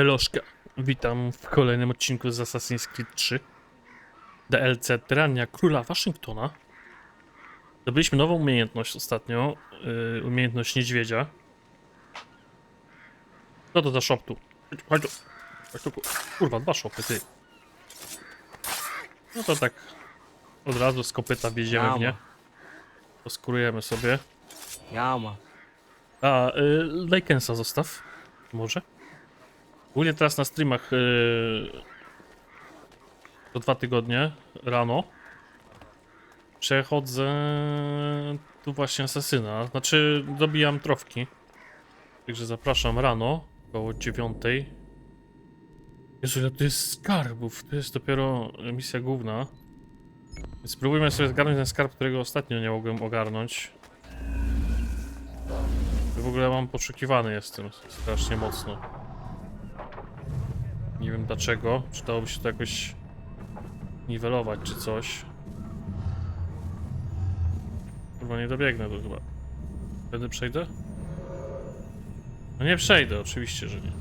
Eloszka, witam w kolejnym odcinku z Assassin's Creed 3 DLC Tyrania Króla Waszyngtona Zdobyliśmy nową umiejętność ostatnio, yy, umiejętność niedźwiedzia Co to za shop tu? Chodź tu, chodź tu, kurwa, dwa shopy, ty No to tak od razu z kopyta wjedziemy w nie Poskurujemy sobie Jama. A, y, Lakensa zostaw. Może. Ogólnie teraz na streamach y, co dwa tygodnie rano przechodzę tu właśnie asesyna. Znaczy dobijam trofki. Także zapraszam rano około dziewiątej. Jezu, ile tu jest skarbów. To jest dopiero misja główna. Więc spróbujmy sobie zgarnąć ten skarb, którego ostatnio nie mogłem ogarnąć. W ogóle mam poszukiwany jestem strasznie mocno. Nie wiem dlaczego. Dałoby się to jakoś niwelować czy coś. Chyba nie dobiegnę to chyba. Będę przejdę? No nie przejdę, oczywiście, że nie.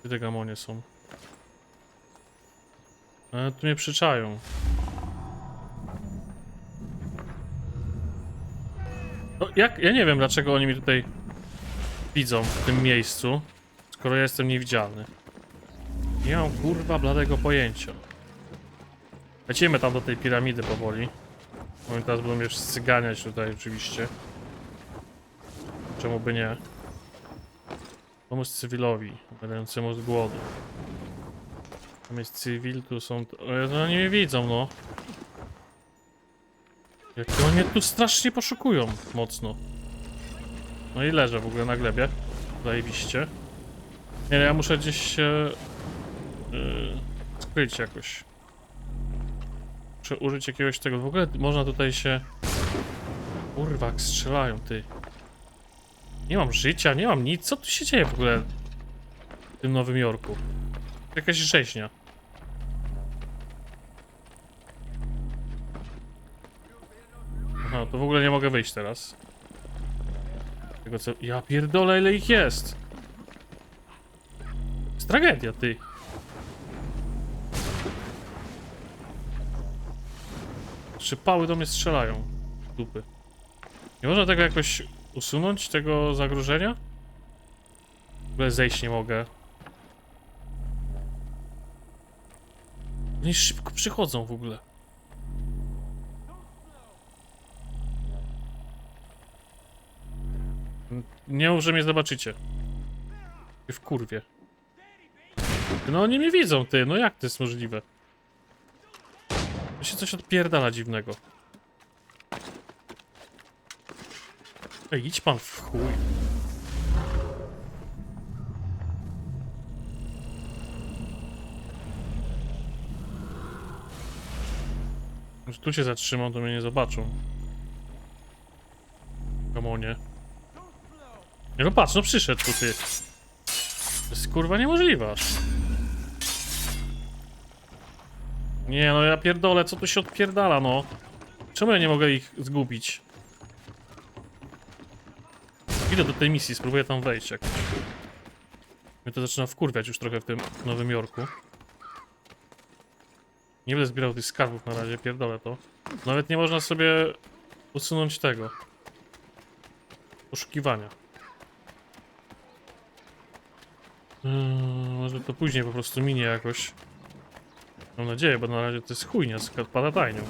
Gdzie te gamonie są? Ale tu mnie przyczają. No jak, ja nie wiem dlaczego oni mi tutaj widzą w tym miejscu, skoro ja jestem niewidzialny. Nie mam kurwa bladego pojęcia. Lecimy tam do tej piramidy powoli. Oni teraz będą mnie wszyscy ganiać tutaj oczywiście. Czemu by nie? Pomóż cywilowi, umierającemu z głodu. Tam jest cywil, tu są... O Jezu, oni mnie widzą, no. Jak oni tu strasznie poszukują mocno. No i leżę w ogóle na glebie. Zajebiście. Nie, ja muszę gdzieś się yy, skryć jakoś. Muszę użyć jakiegoś tego. W ogóle można tutaj się. Kurwa, strzelają ty. Nie mam życia, nie mam nic. Co tu się dzieje w ogóle w tym Nowym Jorku? Jakaś rzeźnia. Aha, to w ogóle nie mogę wyjść teraz. Tego co... Ja pierdolę, ile ich jest! Jest tragedia, ty. Szypały do mnie strzelają. Dupy. Nie można tego jakoś usunąć, tego zagrożenia? W ogóle zejść nie mogę. Oni szybko przychodzą w ogóle. Nie mów, że mnie zobaczycie. W kurwie. No oni mnie widzą, ty. No jak to jest możliwe? To się coś odpierdala dziwnego. Ej, idź pan w chuj. Może tu się zatrzymam, to mnie nie zobaczą. Gamonie. Nie no patrz, no przyszedł tu ty. To jest kurwa niemożliwe. Nie no ja pierdolę, co tu się odpierdala no. Czemu ja nie mogę ich zgubić? Idę do tej misji, spróbuję tam wejść jakoś. Mnie to zaczyna wkurwiać już trochę w tym Nowym Jorku. Nie będę zbierał tych skarbów na razie, pierdolę to. Nawet nie można sobie usunąć tego. Poszukiwania. Hmm, może to później po prostu minie jakoś. Mam nadzieję, bo na razie to jest chujnia z patatajnią.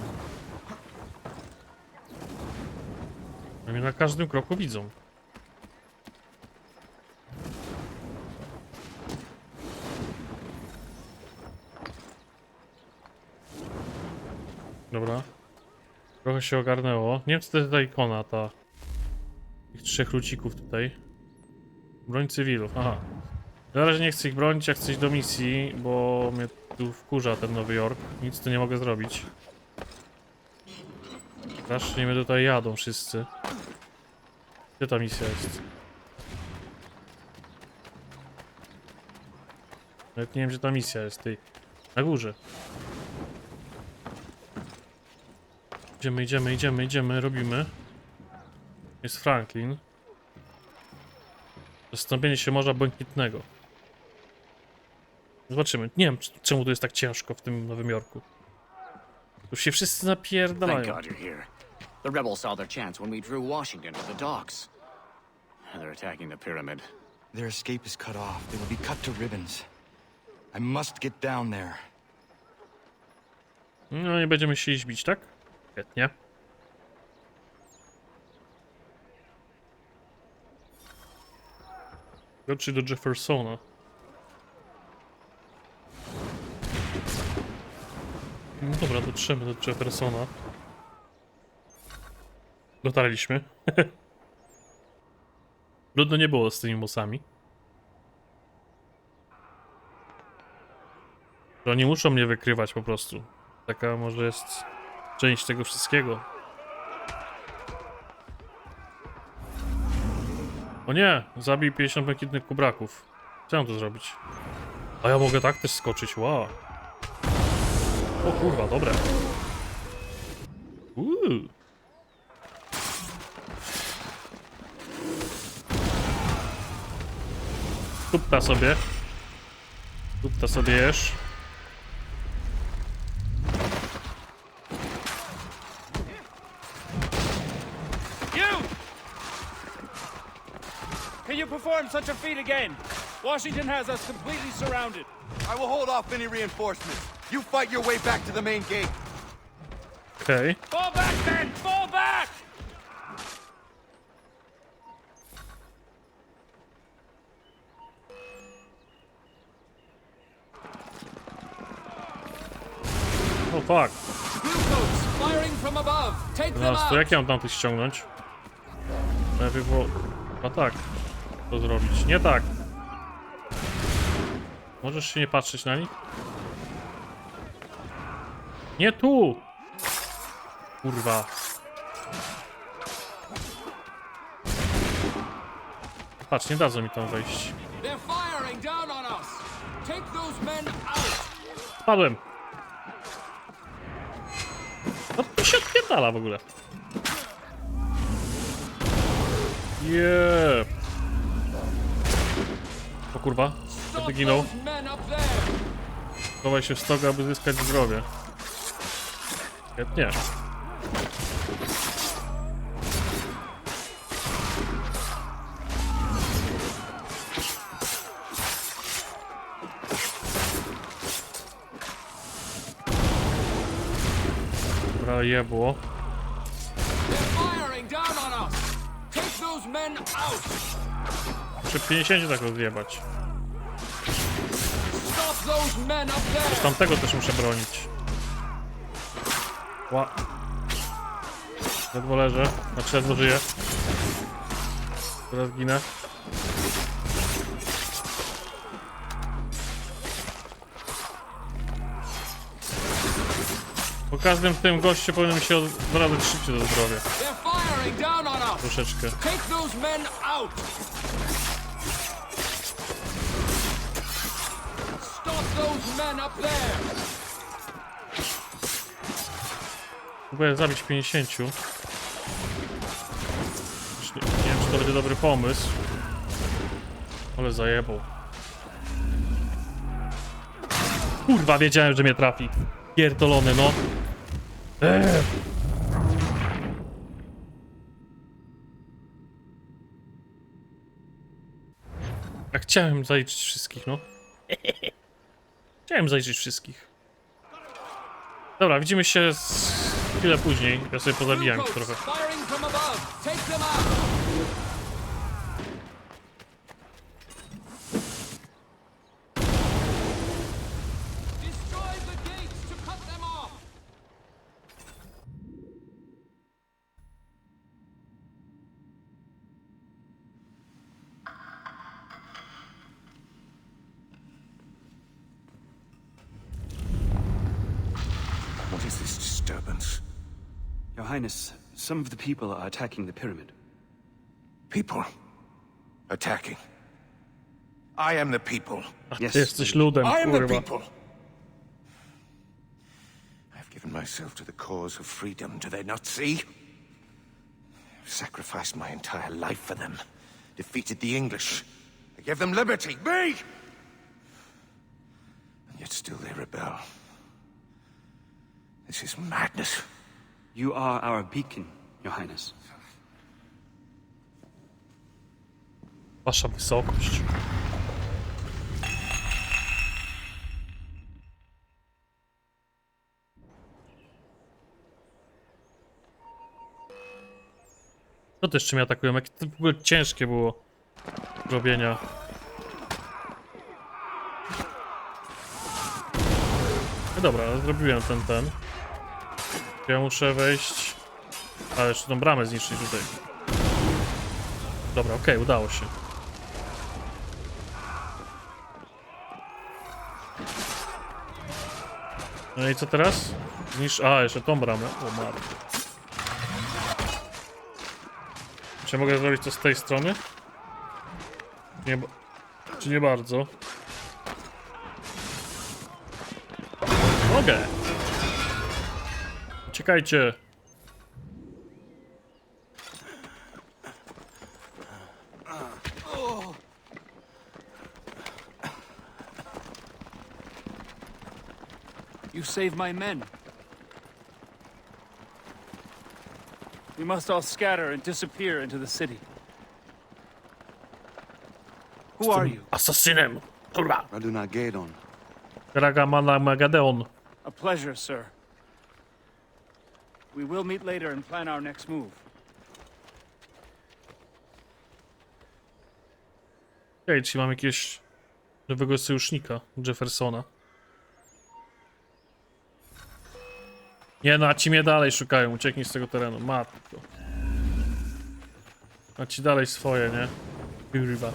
Oni mnie na każdym kroku widzą. Dobra. Trochę się ogarnęło. Nie wiem, co to jest ta ikona, ta... Tych trzech lucików tutaj. Broń cywilów, aha. Na razie nie chcę ich bronić, ja chcę iść do misji, bo mnie tu wkurza ten Nowy Jork. Nic tu nie mogę zrobić. Strasznie tutaj jadą wszyscy. Gdzie ta misja jest? Nawet nie wiem, gdzie ta misja jest, ty. Na górze. Idziemy, idziemy, idziemy, idziemy, robimy. Jest Franklin. Zastąpienie się Morza Błękitnego. Zobaczymy. Nie wiem, czemu tu jest tak ciężko w tym Nowym Jorku. Tu się wszyscy Thank napierdalają. God you're here. The rebels saw their chance when we drew Washington to the docks. They're attacking the pyramid. Their escape is cut off. They will be cut to ribbons. I must get down there. No nie będziemy się bić, tak? Świetnie. Dotrzyj do Jeffersona. No dobra, dotrzemy do Jeffersona. Dotarliśmy. Trudno nie było z tymi musami. To oni muszą mnie wykrywać po prostu. Taka może jest część tego wszystkiego. O nie! Zabij 50 błękitnych kubraków. Mam tu zrobić? A ja mogę tak też skoczyć, wow. O kurwa, dobre. Uuu. Tupta sobie. Tupta sobie jesz. You! Can you perform such a feat again? Washington has us completely surrounded. I will hold off any reinforcements. You fight your way back to the main gate. Okej. Fall back, men! Fall back! O fuck. Bluecoats firing from above. Take them Teraz to out. jak ja mam tamtych ściągnąć? Lepiej było... A tak. To zrobić. Nie tak. Możesz się nie patrzeć na nich? Nie tu! Kurwa. Patrz, nie dadzą mi tam wejść. They're firing down on us. Take those men out. Padłem. No to się odpierdala w ogóle. Jep. O kurwa. Będę ginął. Chowaj się w stogu, aby zyskać zdrowie. Świetnie. Dobra, jebło. Przy 50 tak rozjebać. There. Tamtego też muszę bronić. Ła. Ledwo leżę. Znaczy ledwo żyję. Teraz ginę. Po każdym tym goście powinien mi się odwracać szybciej do zdrowia. Troszeczkę. Stop those men up there. Próbuję zabić 50. Już nie, nie wiem, czy to będzie dobry pomysł. Ale zajebał. Kurwa, wiedziałem, że mnie trafi. Pierdolony, no. Eee. Chciałem zaliczyć wszystkich, no. Chciałem zaliczyć wszystkich. Dobra, widzimy się z... chwilę później. Ja sobie pozabijam trochę. Highness, some of the people are attacking the pyramid. People attacking. I am the people. Yes, Ty jesteś ludem, I am the people. I've given myself to the cause of freedom. Do they not see? I've sacrificed my entire life for them. Defeated the English. I gave them liberty. Me! And yet still they rebel. This is madness. You are our beacon, Your Highness. Wasza wysokość. Jeszcze mnie atakują? Jakie to w ogóle ciężkie było robienia. No dobra, zrobiłem ten, ten. Ja muszę wejść... A, jeszcze tą bramę zniszczyć tutaj. Dobra, okej, udało się. No i co teraz? Zniszcz... A, jeszcze tą bramę. O, marno. Czy mogę zrobić to z tej strony? Nie, czy nie bardzo? Mogę! Uciekajcie! You saved my men. We must all scatter and disappear into the city. Who are you? Asasynem! Kurwa! Radunagedon. Dragamana Magadeon. A pleasure, sir. We will meet later and plan our next move. Okej, czyli mam jakiegoś nowego sojusznika, Jeffersona. Nie no, a ci mnie dalej szukają, ucieknij z tego terenu, matko. A ci dalej swoje, nie? Kurwa.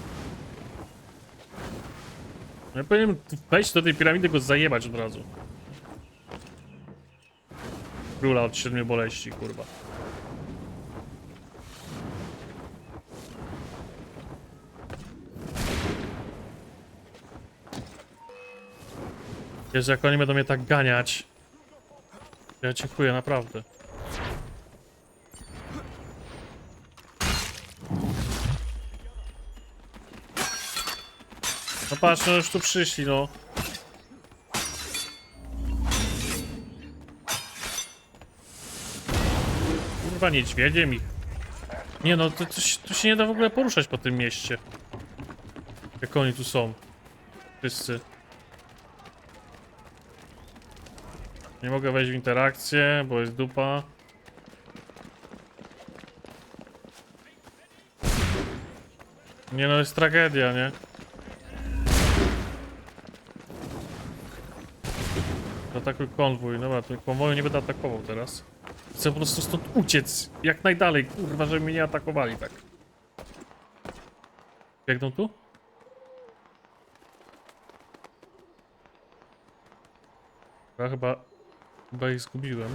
Ja powinienem wejść do tej piramidy go zajebać od razu. Króla od siedmiu boleści, kurwa. Jezu, jak oni będą mnie tak ganiać. Ja dziękuję, naprawdę. No patrz, no już tu przyszli, no. Kurwa, niedźwiedziem ich. Nie no, to, to, tu się nie da w ogóle poruszać po tym mieście. Jak oni tu są. Wszyscy. Nie mogę wejść w interakcję, bo jest dupa. Nie no, jest tragedia, nie? Atakuj konwój. Dobra, to konwoju nie będę atakował teraz. Chcę po prostu stąd uciec. Jak najdalej, kurwa, żeby mnie nie atakowali tak. Biegną tu? Ja chyba... Chyba ich zgubiłem.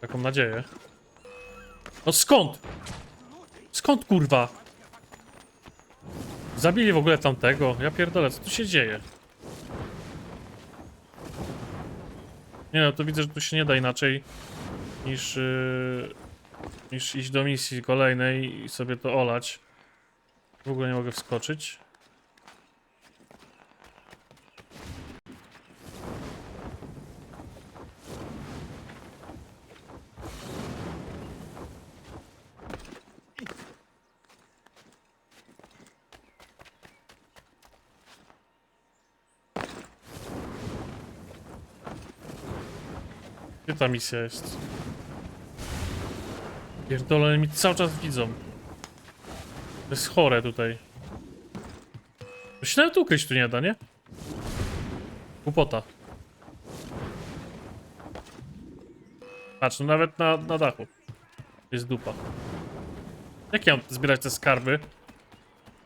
Taką nadzieję. No skąd? Skąd kurwa? Zabili w ogóle tamtego. Ja pierdolę, co tu się dzieje? Nie no, to widzę, że tu się nie da inaczej niż, yy, niż iść do misji kolejnej i sobie to olać. W ogóle nie mogę wskoczyć. Gdzie ta misja jest? Pierdolę, mi cały czas widzą. To jest chore tutaj. To się nawet ukryć tu nie da, nie? Głupota. Patrz, no nawet na, na dachu. Jest dupa. Jak ja mam zbierać te skarby?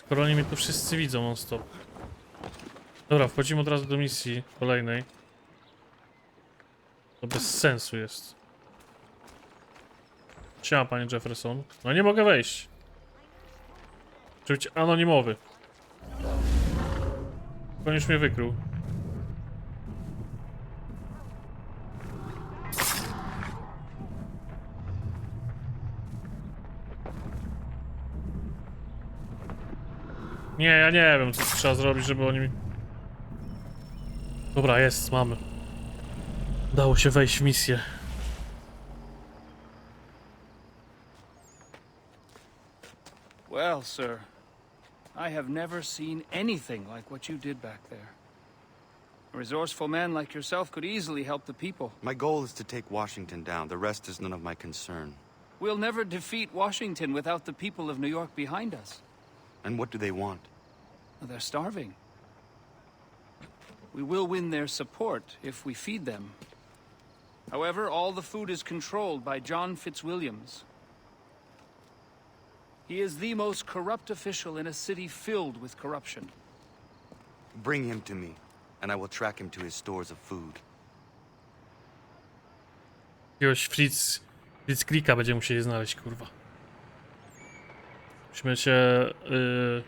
Skoro oni mnie tu wszyscy widzą non stop. Dobra, wchodzimy od razu do misji kolejnej. To bez sensu jest. Siema, panie Jefferson. No nie mogę wejść. Czy być anonimowy. On już mnie wykrył. Nie, ja nie wiem, co trzeba zrobić, żeby oni. Dobra, jest, mamy. Udało się wejść w misję. Well, sir, I have never seen anything like what you did back there. A resourceful man like yourself could easily help the people. My goal is to take Washington down. The rest is none of my concern. We'll never defeat Washington without the people of New York behind us. And what do they want? They're starving. We will win their support if we feed them. However, all the food is controlled by John Fitzwilliams. He is the most corrupt official in a city filled with corruption. Bring him to me, and I will track him to his stores of food. Jakiegoś Fritz... Fritzkrika będziemy musieli znaleźć, kurwa. Musimy się... Yy,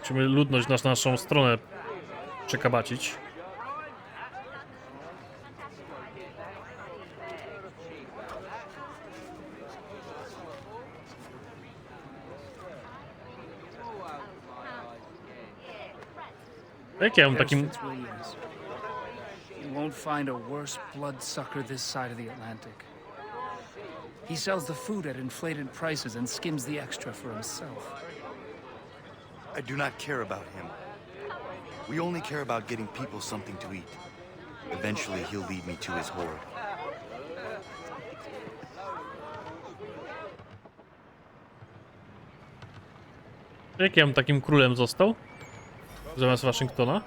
musimy ludność na naszą stronę przekabacić. Jak ja There's takim... Fitzwilliams. You won't find a worse bloodsucker this side of the Atlantic. He sells the food at inflated prices and skims the extra for himself. I do not care about him. We only care about getting people something to eat. Eventually, he'll lead me to his hoard. Jak ja takim królem został? Zamiast Waszyngtona?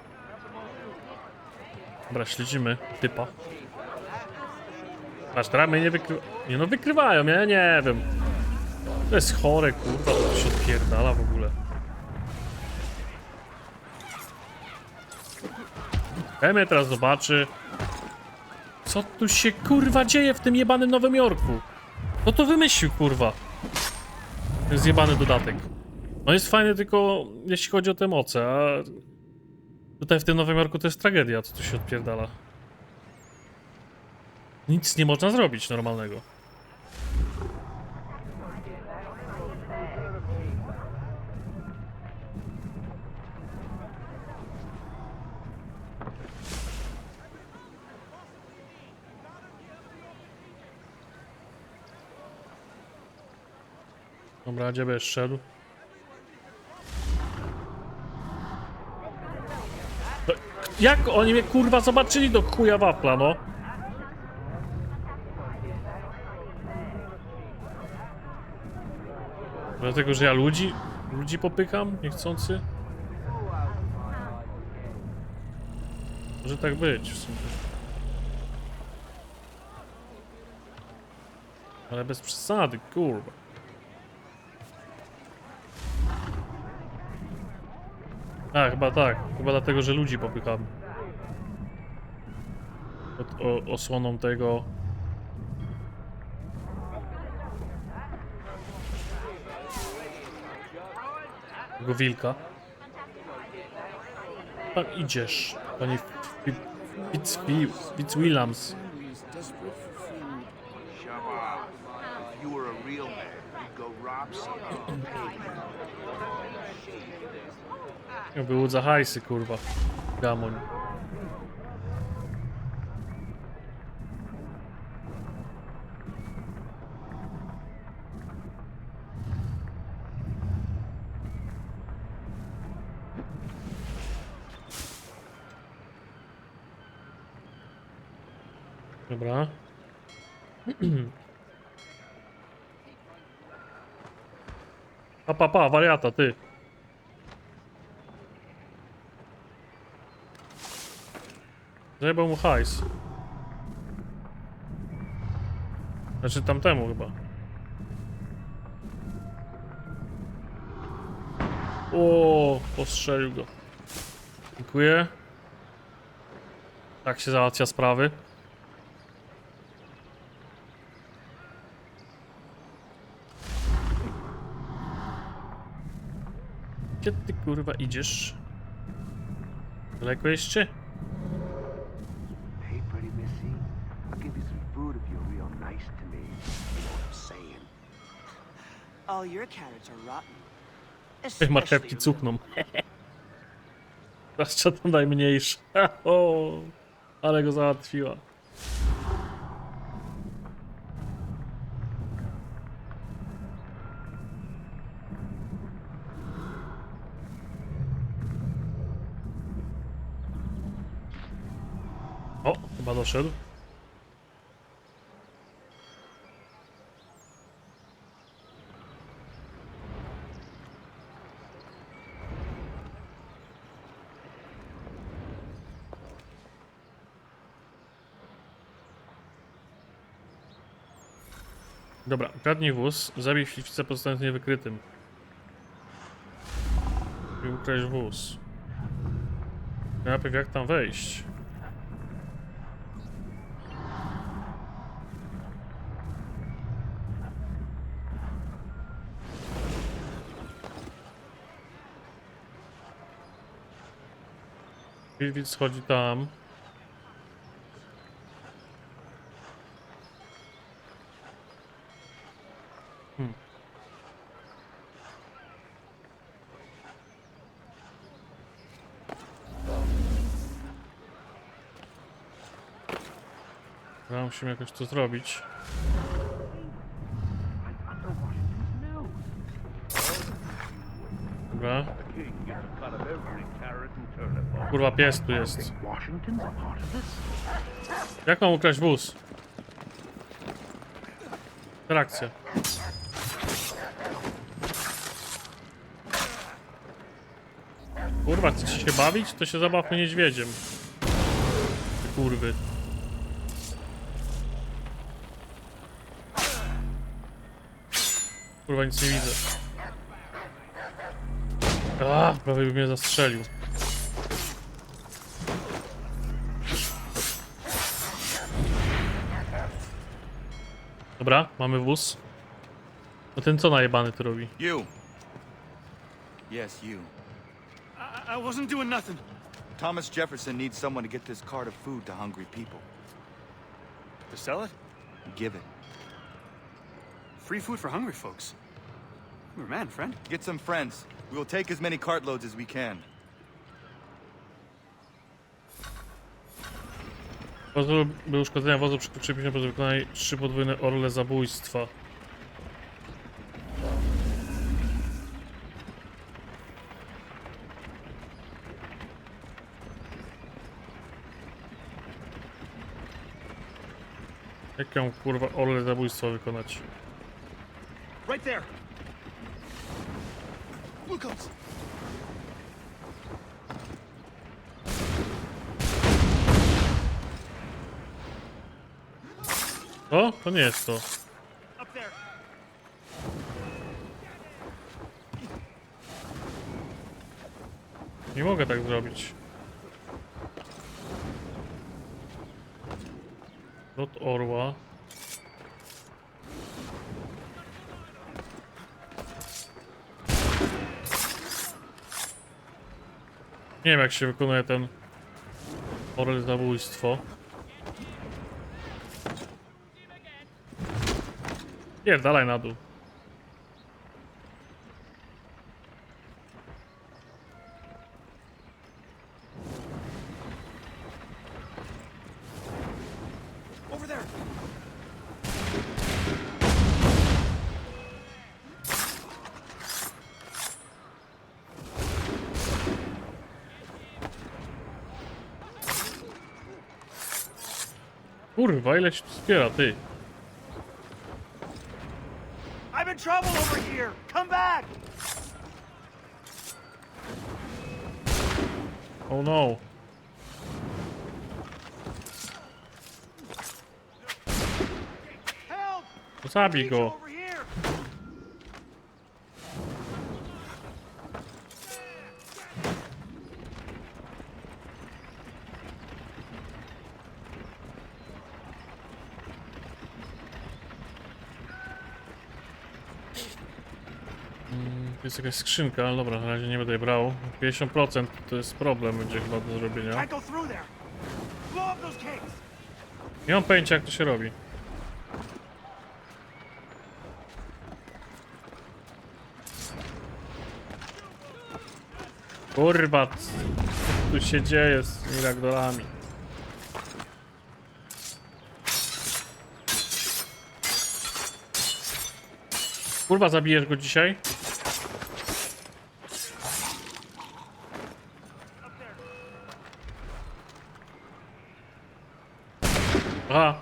Dobra, śledzimy typa. Patrz, teraz mnie nie wykrywają. Nie no, wykrywają, ja nie wiem. To jest chore, kurwa, to się odpierdala w ogóle. Ja mnie teraz zobaczy. Co tu się, kurwa, dzieje w tym jebanym Nowym Jorku? Kto to wymyślił, kurwa? Ten zjebany dodatek. No jest fajny tylko jeśli chodzi o te moce, a tutaj w tym Nowym Jorku to jest tragedia, co tu się odpierdala. Nic nie można zrobić normalnego. Dobra, gdzie byś szedł? Jak oni mnie kurwa zobaczyli do chuja wafla, no? Dlatego, że ja ludzi, ludzi popykam niechcący? Może tak być w sumie. Ale bez przesady, kurwa. A, chyba tak. Chyba dlatego, że ludzi popycham. Pod o, osłoną tego... Tego wilka. Tam idziesz, panie Fitzwilliams. If you were a real man, you'd go rob someone. Wyłudza hajsy, kurwa. Gamoń. Dobra. Pa, pa, pa, wariata, ty. Zajebał mu hajs. Znaczy tamtemu chyba. O, postrzelił go. Dziękuję. Tak się załatwia sprawy. Gdzie ty kurwa idziesz? Daleko jeszcze? All your carrots are rotten. Te marchewki cuchną. Zwłaszcza to najmniejsza. O, ale go załatwiła. O, chyba doszedł. Dobra, ukradnij wóz, zabij śliwicę pozostając niewykrytym. I ukraść wóz. Najpierw jak tam wejść? Wilwit schodzi tam. Chyba musimy jakoś to zrobić. Dobra. Kurwa, pies tu jest. Jak mam ukraść wóz? Trakcja. Kurwa, chcesz się bawić? To się zabawmy niedźwiedziem. Ty kurwy. Kurwa, nic nie widzę. A, prawie by mnie zastrzelił. Dobra, mamy wóz. No ten co najebany to robi? You. Yes, you. I, I wasn't doing nothing. Thomas Jefferson needs someone to get this cart of food to hungry people. To sell it? Give it. Free food for hungry folks. You're a man, friend. Get some friends. We will take as many cartloads as we can. Pozwól, by uszkodzenia wozu przekroczyły po wykonaniu trzy podwójne orle zabójstwa. Jak ją kurwa orle zabójstwa wykonać? Right there. Glucose. O, to nie jest to. Nie mogę tak zrobić. Lot orła. Nie wiem jak się wykonuje ten orel zabójstwo. Nie, dalej na dół. Kurwa, ile się tu zbiera, ty. I'm in trouble over here. Come back. Oh no. Zabij go. To jest jakaś skrzynka, ale dobra, na razie nie będę jej brał. 50% to jest problem, będzie chyba do zrobienia. Nie mam pojęcia jak to się robi. Kurwa, co tu się dzieje z tymi ragdolami? Kurwa, zabijesz go dzisiaj? Aha.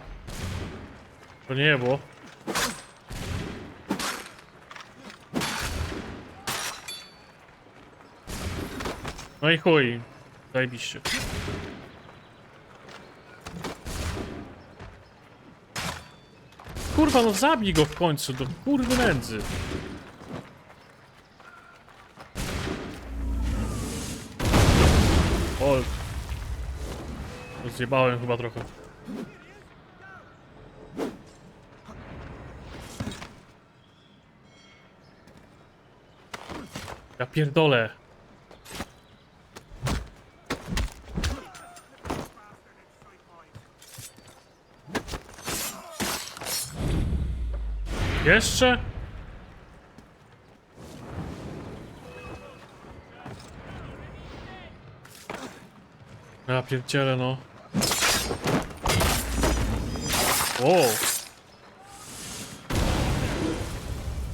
To nie było. No i chuj. Zajebiście. Kurwa, no zabij go w końcu, do kurwy nędzy. O. Zjebałem chyba trochę. Ja pierdolę. Jeszcze? Ja pierdzielę no. O!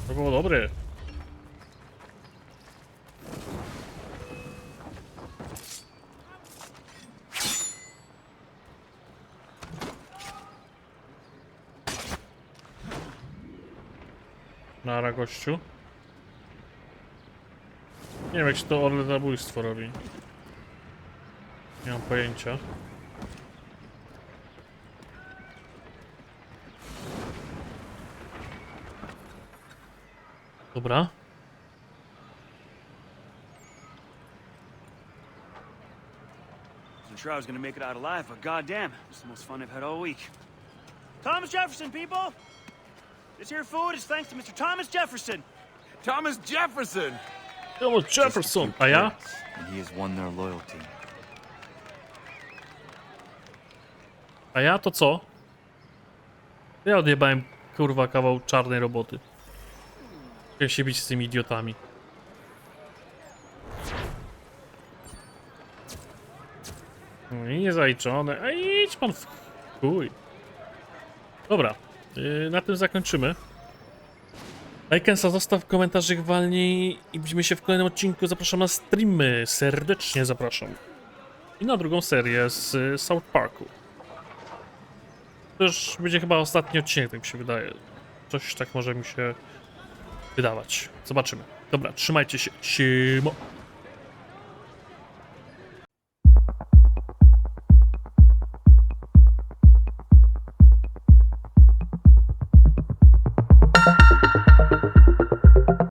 To było dobre. Nara gościu. Nie wiem jak się to orle zabójstwo robi. Nie mam pojęcia. Dobra. Sure I was gonna make it out alive, but goddamn, it's the most fun I've had all week. Thomas Jefferson, people! This here food is thanks to Mr. Thomas Jefferson. Thomas Jefferson! Thomas Jefferson! A ja? And he has won their loyalty. A ja to co? Ja odjebałem kurwa kawał czarnej roboty. Jak się bić z tymi idiotami. No i niezaliczone. A idź pan w chuj. Dobra, na tym zakończymy. Lajkensa zostaw komentarzy walniej i widzimy się w kolejnym odcinku. Zapraszam na streamy. Serdecznie zapraszam. I na drugą serię z y, South Parku. To już będzie chyba ostatni odcinek, tak mi się wydaje. Coś tak może mi się wydawać. Zobaczymy. Dobra, trzymajcie się. Siemo.